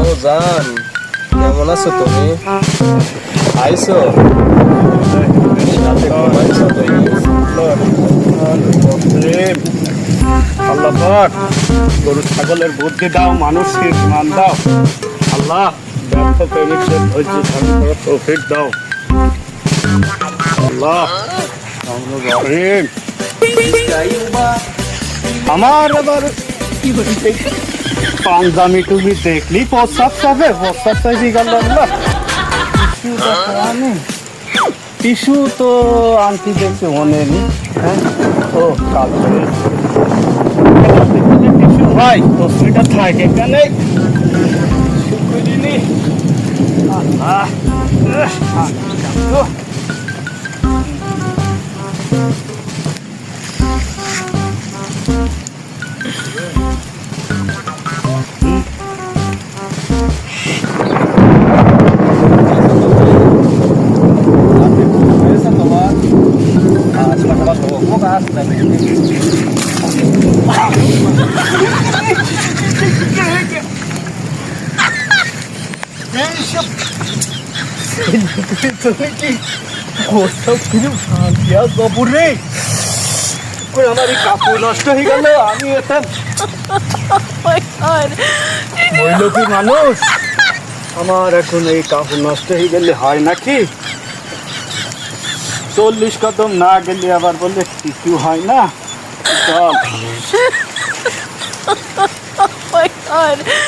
ও জান কেমন আছো তুমি? আল্লাহ গরু ছাগলের বুদ্ধি দাও মানুষকে মান দাও। আল্লাহ ব্যর্থ প্রেমিকদের ধৈর্য ধারণ করার তৌফিক দাও। আল্লাহ আমার আবার পাঞ্জামি টুবি দেখলি প্রস্তাব চাবে প্রস্তাব চাইবি গেল টিসু তো আনটি দেখছি মনে নি হ্যাঁ ও কাল টিসু ভাই তসরিটা থাকে এখানে শুক্রিনি আল্লাহ হয়েছে আমার এই কাপড় নষ্ট হয়ে গেল আমি মানুষ আমার এখন এই কাপড় নষ্ট হয়ে গেলে হয় নাকি চল্লিশ কদম না গেলে আবার বলে কিছু হয় না চল.